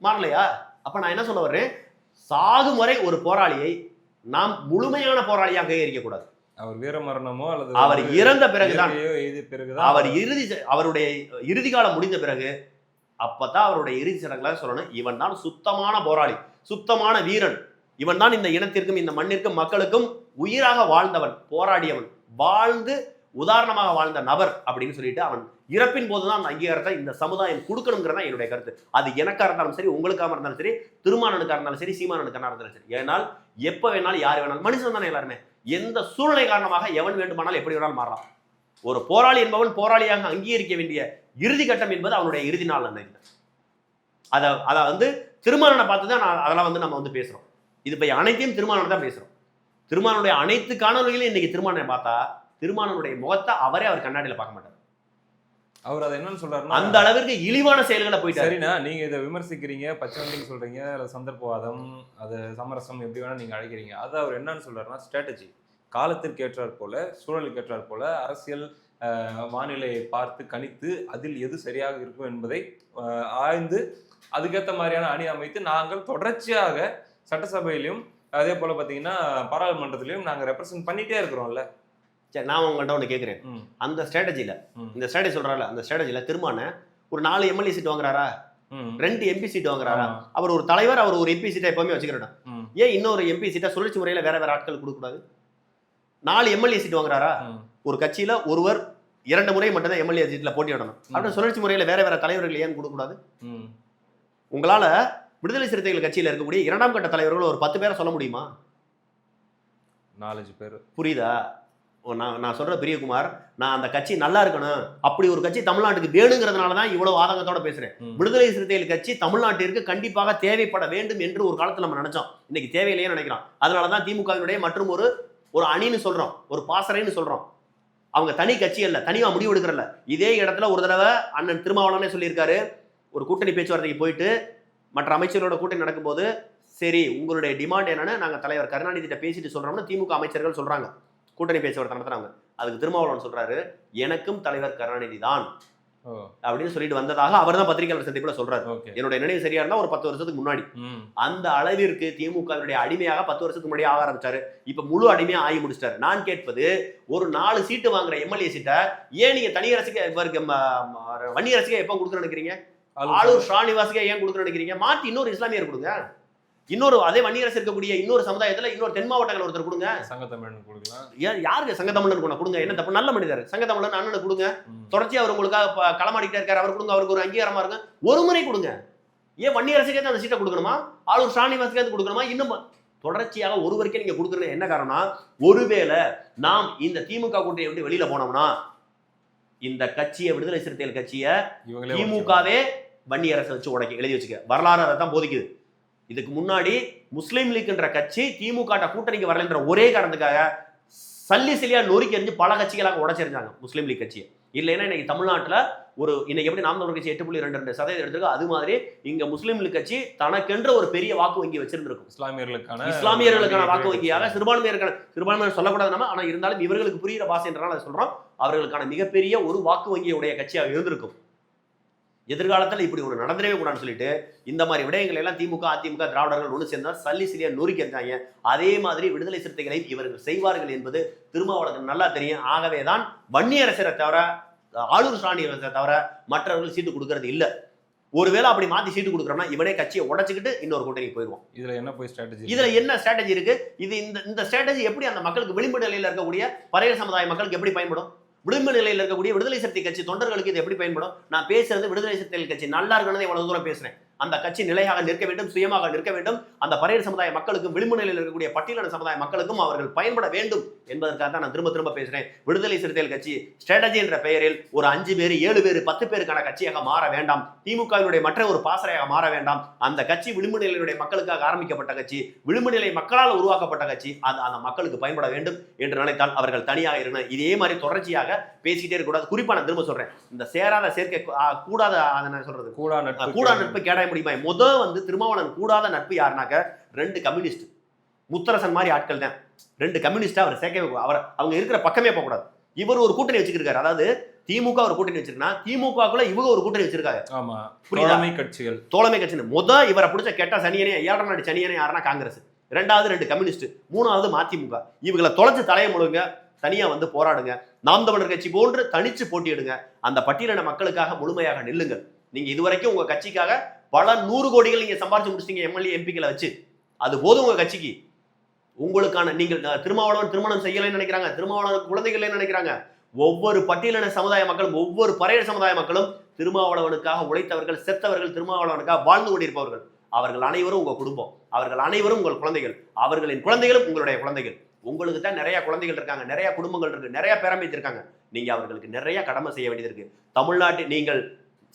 மாறலையா? அப்ப நான் என்ன சொல்ல வர்றேன்? சாகும் வரை ஒரு போராளியை நாம் முழுமையான போராளியாக அங்கீகரிக்க கூடாது. அவர் வீர மரணமோ அல்லது அவர் இறந்த பிறகுதான். பிறகுதான் அவர் இறுதி அவருடைய இறுதி காலம் முடிந்த பிறகு அப்பதான் அவருடைய இறுதி சடங்குல சொல்லணும் இவன் தான் சுத்தமான போராளி சுத்தமான வீரன். இவன் தான் இந்த இனத்திற்கும் இந்த மண்ணிற்கும் மக்களுக்கும் உயிராக வாழ்ந்தவன் போராடியவன். வாழ்ந்து உதாரணமாக வாழ்ந்த நபர் அப்படின்னு சொல்லிட்டு அவன் இறப்பின் போது தான் அந்த அங்கீகாரத்தை இந்த சமுதாயம் கொடுக்கணுங்கிறதா என்னுடைய கருத்து. அது எனக்காக இருந்தாலும் சரி உங்களுக்காக இருந்தாலும் சரி திருமானனுக்கா இருந்தாலும் சரி சீமானனுக்காக இருந்தாலும் சரி. ஏனால் எப்போ வேணாலும் யார் வேணாலும் மனுஷன் தானே எல்லாருமே. எந்த சூழ்நிலை காரணமாக எவன் வேண்டுமானாலும் எப்படி வேணாலும் மாறலாம். ஒரு போராளி என்பவன் போராளியாக அங்கீகரிக்க வேண்டிய இறுதி கட்டம் என்பது அவனுடைய இறுதி நாள் அன்னைக்கு அதை அதை வந்து திருமணனை பார்த்து தான் நான் அதெல்லாம் வந்து நம்ம வந்து பேசுகிறோம் இது இப்போ அனைத்தையும் திருமணம் தான் பேசுகிறோம் திருமானுடைய அனைத்து காணொலிகளையும் இன்னைக்கு திருமணனை பார்த்தா திருமானனுடைய முகத்தை அவரே அவர் கண்ணாடியில் பார்க்க மாட்டார். அவர் அதை என்னன்னு சொல்றாருன்னா அந்த அளவிற்கு இழிவான செயல்களை போயிட்டாரு. சரிண்ணா நீங்க இதை விமர்சிக்கிறீங்க பச்சை சொல்றீங்க அல்லது சந்தர்ப்பவாதம் அது சமரசம் எப்படி வேணா நீங்க அழைக்கிறீங்க. அது அவர் என்னன்னு சொல்றாருன்னா ஸ்ட்ராட்டஜி காலத்திற்கு ஏற்றாற் போல சூழலுக்கு ஏற்றாற் போல அரசியல் வானிலையை பார்த்து கணித்து அதில் எது சரியாக இருக்கும் என்பதை ஆய்ந்து அதுக்கேற்ற மாதிரியான அணி அமைத்து நாங்கள் தொடர்ச்சியாக சட்டசபையிலும் அதே போல பாத்தீங்கன்னா பாராளுமன்றத்திலையும் நாங்க ரெப்ரசென்ட் பண்ணிட்டே இருக்கிறோம்ல. சரி நான் உங்கள்கிட்ட ஒன்று கேட்குறேன் அந்த ஸ்ட்ராட்டஜியில் இந்த ஸ்ட்ராட்டஜி சொல்றாருல அந்த ஸ்ட்ராட்டஜியில் திருமான ஒரு நாலு எம்எல்ஏ சீட் வாங்குறாரா? ம், ரெண்டு எம்பி சீட் வாங்குறாரா? அவர் ஒரு தலைவர் அவர் ஒரு எம்பி சீட்டை எப்பவுமே வச்சுக்கிறோம் ஏன் இன்னொரு எம்பி சீட்டை சுழற்சி முறையில் வேற வேற ஆட்கள் கொடுக்கக்கூடாது? நாலு எம்எல்ஏ சீட் வாங்குறாரா? ம், ஒரு கட்சியில ஒருவர் இரண்டு முறை மட்டும்தான் எம்எல்ஏ சீட்ல போட்டியிடணும் அப்படியே சுழற்சி முறையில் வேற வேற தலைவர்கள் ஏன் கொடுக்கக்கூடாது. உங்களால விடுதலை சிறுத்தைகள் கட்சியில இருக்கக்கூடிய இரண்டாம் கட்ட தலைவர்கள் ஒரு பத்து பேரை சொல்ல முடியுமா? நாலஞ்சு பேர். புரியுதா? நான் நான் சொல்ற பிரியகுமார் நான் அந்த கட்சி நல்லா இருக்கணும். அப்படி ஒரு கட்சி தமிழ்நாட்டுக்கு வேணுங்கிறதுனால தான் இவ்வளவு ஆதங்கத்தோட பேசுறேன். ம். விடுதலை சிறுத்தைகள் கட்சி தமிழ்நாட்டிற்கு கண்டிப்பாக தேவைப்பட வேண்டும் என்று ஒரு காலத்துல நம்ம நினைச்சோம். இன்னைக்கு தேவையில்லையே நினைக்கிறோம். அதனால தான் திமுகவினுடைய மற்றும் ஒரு ஒரு அணின்னு சொல்றோம். ஒரு பாசறைன்னு சொல்றோம். அவங்க தனி கட்சி அல்ல தனியா முடிவு எடுக்கிறல்ல. இதே இடத்துல ஒரு தடவை அண்ணன் திருமாவளவனே சொல்லியிருக்காரு. ஒரு கூட்டணி பேச்சுவார்த்தைக்கு போயிட்டு மற்ற அமைச்சர்களோட கூட்டணி நடக்கும்போது சரி உங்களுடைய டிமாண்ட் என்னன்னு நாங்க தலைவர் கருணாநிதிட்ட பேசிட்டு சொல்றோம்னு திமுக அமைச்சர்கள் சொல்றாங்க. கூட்டணி பேச்சுவார்த்தை நடத்துறாங்க. அதுக்கு திருமாவளவன் சொல்றாரு எனக்கும் தலைவர் கருணாநிதி தான். அப்படின்னு சொல்லிட்டு வந்ததாக அவர் தான் பத்திரிகையாளர் சந்திப்புல சொல்றாரு. ஓகே. என்னுடைய நினைவு சரியா இருந்தா ஒரு பத்து வருஷத்துக்கு முன்னாடி. அந்த அளவிற்கு திமுகவினுடைய அடிமையாக பத்து வருஷத்துக்கு முன்னாடி ஆக ஆரம்பிச்சாரு. இப்ப முழு அடிமையா ஆகி முடிச்சிட்டாரு. நான் கேட்பது ஒரு நாலு சீட்டு வாங்குற எம்எல்ஏ சீட்டை ஏன் நீங்க தனியரசுக்கு இவருக்கு ம- ம- வன்னியரசுக்கு எப்ப கொடுக்குறேன்னு நினைக்கிறீங்க? ஆளூர் ஷானிவாசுக்கு ஏன் கொடுக்குறேன்னு நினைக்கிறீங்க? மாத்தி இன்னொரு இஸ்லாமியர் கொடுங்க. இன்னொரு அதே வன்னியரசு இருக்கக்கூடிய இன்னொரு சமுதாயத்துல இன்னொரு தென் மாவட்டங்கள் ஒருத்தர் கொடுங்க. சங்கத்தமிழன் கொடுக்கலாம் ஏன் யாருக்கு சங்கத்தமிழன் கொண்டு கொடுங்க. என்ன தப்பு? நல்ல மனிதர். சங்கத்தமிழன் அண்ணனுக்கு கொடுங்க. தொடர்ச்சி அவர் உங்களுக்காக களமாடிக்கிட்டே இருக்காரு. அவர் கொடுங்க. அவருக்கு ஒரு அங்கீகாரமா இருக்கு ஒரு முறை கொடுங்க. ஏன் வன்னியரசுக்கே அந்த சீட்டை கொடுக்கணுமா? ஆளூர் ஷானிவாசுக்கே கொடுக்கணுமா? இன்னும் தொடர்ச்சியாக ஒருவருக்கே நீங்க கொடுக்குறது என்ன காரணம் ஒருவேளை நாம் இந்த திமுக கூட்டணியை விட்டு வெளியில போனோம்னா இந்த கட்சியை விடுதலை சிறுத்தைகள் கட்சியை திமுகவே வன்னி அரசை வச்சு உடைக்க எழுதி வச்சுக்க. வரலாறு அதை தான் போதிக்குது. இதுக்கு முன்னாடி முஸ்லீம் லீக்ன்ற கட்சி திமுக ட்ட கூட்டணிக்கு வரலன்ற ஒரே காரணத்துக்காக சல்லி சிலியா நொறுக்கி எறிஞ்சு பல கட்சிகளாக உடைச்சிருந்தாங்க முஸ்லீம் லீக் கட்சியை. இல்லைன்னா இன்னைக்கு தமிழ்நாட்டுல ஒரு இன்னைக்கு எப்படி நாம் தமிழர் கட்சி எட்டு புள்ளி ரெண்டு ரெண்டு சதவீதம் எடுத்திருக்கோ அது மாதிரி இங்க முஸ்லீம் லீக் கட்சி தனக்கென்ற ஒரு பெரிய வாக்கு வங்கி வச்சிருந்திருக்கும். இஸ்லாமியர்களுக்கான இஸ்லாமியர்களுக்கான வாக்கு வங்கியாக சிறுபான்மையருக்கான சிறுபான்மையர் சொல்லக்கூடாது நம்ம ஆனா இருந்தாலும் இவர்களுக்கு புரியுற பாஷைன்றனால அதை சொல்றோம். அவர்களுக்கான மிகப்பெரிய ஒரு வாக்கு வங்கியுடைய கட்சியாக இருந்திருக்கும். எதிர்காலத்தில் இப்படி ஒன்று நடந்துடவே கூடாதுன்னு சொல்லிட்டு இந்த மாதிரி விடயங்கள் எல்லாம் திமுக அதிமுக திராவிடர்கள் ஒன்று சேர்ந்தா சல்லி சிலியா நொறுக்கி இருந்தாங்க அதே மாதிரி விடுதலை சிறுத்தைகளை இவர்கள் செய்வார்கள் என்பது திருமாவளவனுக்கு நல்லா தெரியும். ஆகவே தான் வன்னியரசரை தவிர ஆளூர் சாணியரசரை தவிர மற்றவர்கள் சீட்டு கொடுக்கறது இல்ல. ஒருவேளை அப்படி மாத்தி சீட்டு கொடுக்குறோம்னா இவனே கட்சியை உடைச்சுக்கிட்டு இன்னொரு கூட்டணிக்கு போயிடுவான். இதுல என்ன போய் ஸ்ட்ராட்டஜி இதுல என்ன ஸ்ட்ராட்டஜி இருக்கு? இது இந்த இந்த ஸ்ட்ராட்டஜி எப்படி அந்த மக்களுக்கு விளிம்பு நிலையில இருக்கக்கூடிய பறையர் சமுதாய மக்களுக்கு எப்படி பயன்படும்? விளிம்பு நிலையில் இருக்கக்கூடிய விடுதலை சக்தி கட்சி தொண்டர்களுக்கு இது எப்படி பயன்படும்? நான் பேசுறது விடுதலை சக்தி கட்சி. நல்லா இருக்கணும் இவ்வளவு தூரம் பேசுறேன். அந்த கட்சி நிலையாக நிற்க வேண்டும் சுயமாக நிற்க வேண்டும். அந்த பறையர் சமுதாய மக்களுக்கும் விளிம்பு நிலையில் இருக்கக்கூடிய பட்டியலின சமுதாய மக்களுக்கும் அவர்கள் பயன்பட வேண்டும் என்பதற்காக தான் நான் திரும்ப திரும்ப பேசுறேன். விடுதலை சிறுத்தைகள் கட்சி ஸ்ட்ராட்டஜி என்ற பெயரில் ஒரு அஞ்சு பேர் ஏழு பேர் பத்து பேருக்கான கட்சியாக மாற வேண்டாம். திமுகவினுடைய மற்ற ஒரு பாசறையாக மாற வேண்டாம். அந்த கட்சி விளிம்பு நிலையினுடைய மக்களுக்காக ஆரம்பிக்கப்பட்ட கட்சி விளிம்பு நிலை மக்களால் உருவாக்கப்பட்ட கட்சி அது அந்த மக்களுக்கு பயன்பட வேண்டும் என்று நினைத்தால் அவர்கள் தனியாக இருக்கணும் இதே மாதிரி தொடர்ச்சியாக பேசிக்கிட்டே இருக்கக்கூடாது. குறிப்பா நான் திரும்ப சொல்றேன். இந்த சேராத சேர்க்கை கூடாத அதை நான் சொல்றது? கூடா நட்பு கூடா நட்பு கேடாய முடியுமா முத வந்து திருமாவளவன் கூடாத நட்பு யாருனாக்க? ரெண்டு கம்யூனிஸ்ட். முத்தரசன் மாதிரி ஆட்கள் தான். ரெண்டு கம்யூனிஸ்டா அவர் சேர்க்கவே. அவர் அவங்க இருக்கிற பக்கமே போகக்கூடாது. இவர் ஒரு கூட்டணி வச்சுக்கிருக்காரு அதாவது திமுக ஒரு கூட்டணி வச்சிருக்கா திமுகக்குள்ள இவங்க ஒரு கூட்டணி வச்சிருக்காங்க. ஆமா. கட்சிகள். தோழமை கட்சி முத இவரை பிடிச்ச கெட்ட சனியனே ஏழரை நாடு சனியனே யாருன்னா காங்கிரஸ். ரெண்டாவது ரெண்டு கம்யூனிஸ்ட். மூணாவது மதிமுக. இவங்களை தொலைச்சு தலைய முழுங்க தனியா வந்து போராடுங்க. நாம் தமிழர் கட்சி போன்று தனிச்சு போட்டியிடுங்க. அந்த பட்டியலின மக்களுக்காக முழுமையாக நில்லுங்கள். நீங்க இதுவரைக்கும் உங்க கட்சிக்காக பல நூறு கோடிகள் நீங்க சம்பாரிச்சு முடிச்சிட்டீங்க எம்எல்ஏ எம்பிக்களை வச்சு. அது போதும் உங்க கட்சிக்கு. உங்களுக்கான நீங்கள் திருமாவளவன் திருமணம் செய்யலைன்னு நினைக்கிறாங்க திருமாவளவன் குழந்தைகள் நினைக்கிறாங்க. ஒவ்வொரு பட்டியலின சமுதாய மக்களும் ஒவ்வொரு பறையர் சமுதாய மக்களும் திருமாவளவனுக்காக உழைத்தவர்கள் செத்தவர்கள் திருமாவளவனுக்காக வாழ்ந்து கொண்டிருப்பவர்கள். அவர்கள் அனைவரும் உங்க குடும்பம். அவர்கள் அனைவரும் உங்கள் குழந்தைகள். அவர்களின் குழந்தைகளும் உங்களுடைய குழந்தைகள். உங்களுக்கு தான் நிறைய குழந்தைகள் இருக்காங்க நிறைய குடும்பங்கள் இருக்கு நிறைய பேரமைத்து இருக்காங்க நீங்க அவர்களுக்கு நிறைய கடமை செய்ய வேண்டியது இருக்கு. தமிழ்நாட்டு நீங்கள்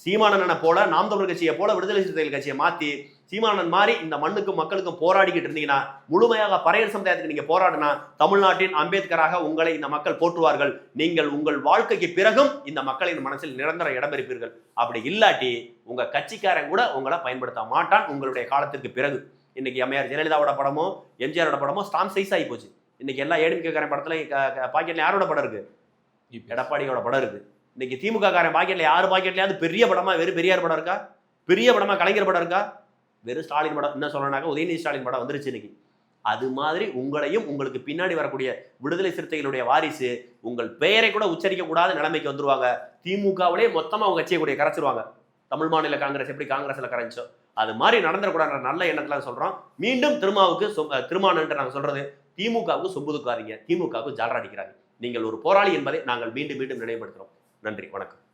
சீமானனை போல நாம் தமிழர் கட்சியை போல விடுதலை சிறுத்தைகள் கட்சியை மாத்தி சீமானன் மாதிரி இந்த மண்ணுக்கும் மக்களுக்கும் போராடிக்கிட்டு இருந்தீங்கன்னா முழுமையாக பறையர் சமுதாயத்துக்கு நீங்க போராடினா தமிழ்நாட்டின் அம்பேத்கராக உங்களை இந்த மக்கள் போற்றுவார்கள். நீங்கள் உங்கள் வாழ்க்கைக்கு பிறகும் இந்த மக்களின் மனசில் நிரந்தர இடம் இருப்பீர்கள் அப்படி இல்லாட்டி உங்க கட்சிக்காரன் கூட உங்களை பயன்படுத்த மாட்டான் உங்களுடைய காலத்திற்கு பிறகு. இன்னைக்கு அம்மையார் ஜெயலலிதாவோட படமோ எம்ஜிஆரோட படமோ ஸ்டாம் சைஸ் ஆகி போச்சு. இன்னைக்கு எல்லா ஏடிமிக்காரன் படத்துல பாக்கெட்ல யாரோட படம் இருக்கு? எடப்பாடியோட படம் இருக்கு. இன்னைக்கு திமுக காரன் பாக்கெட்ல யார் பாக்கெட்லயாவது பெரிய படமா வெறும் பெரியார் படம் இருக்கா? பெரிய படமா கலைஞர் படம் இருக்கா? வெறும் ஸ்டாலின் படம். என்ன சொல்லணும்னாக்க உதயநிதி ஸ்டாலின் படம் வந்துருச்சு இன்னைக்கு. அது மாதிரி உங்களையும் உங்களுக்கு பின்னாடி வரக்கூடிய விடுதலை சிறுத்தைகளுடைய வாரிசு உங்கள் பெயரை கூட உச்சரிக்க கூடாத நிலைமைக்கு வந்துருவாங்க. திமுகவிலே மொத்தமா அவங்க கட்சியை கூட கரைச்சிருவாங்க. தமிழ் மாநில காங்கிரஸ் எப்படி காங்கிரஸ்ல கரைஞ்சோ அது மாதிரி நடந்துடக்கூடாது நல்ல எண்ணத்துல சொல்றோம். மீண்டும் திருமாவுக்கு சொ- அஹ் திருமானன்ட்டு நாங்கள் சொல்றது திமுகவுக்கு சொம்புதுக்காதீங்க திமுகவுக்கு ஜாலரா அடிக்கிறாங்க. நீங்கள் ஒரு போராளி என்பதை நாங்கள் மீண்டும் மீண்டும் நினைவுபடுத்துறோம். நன்றி வணக்கம்.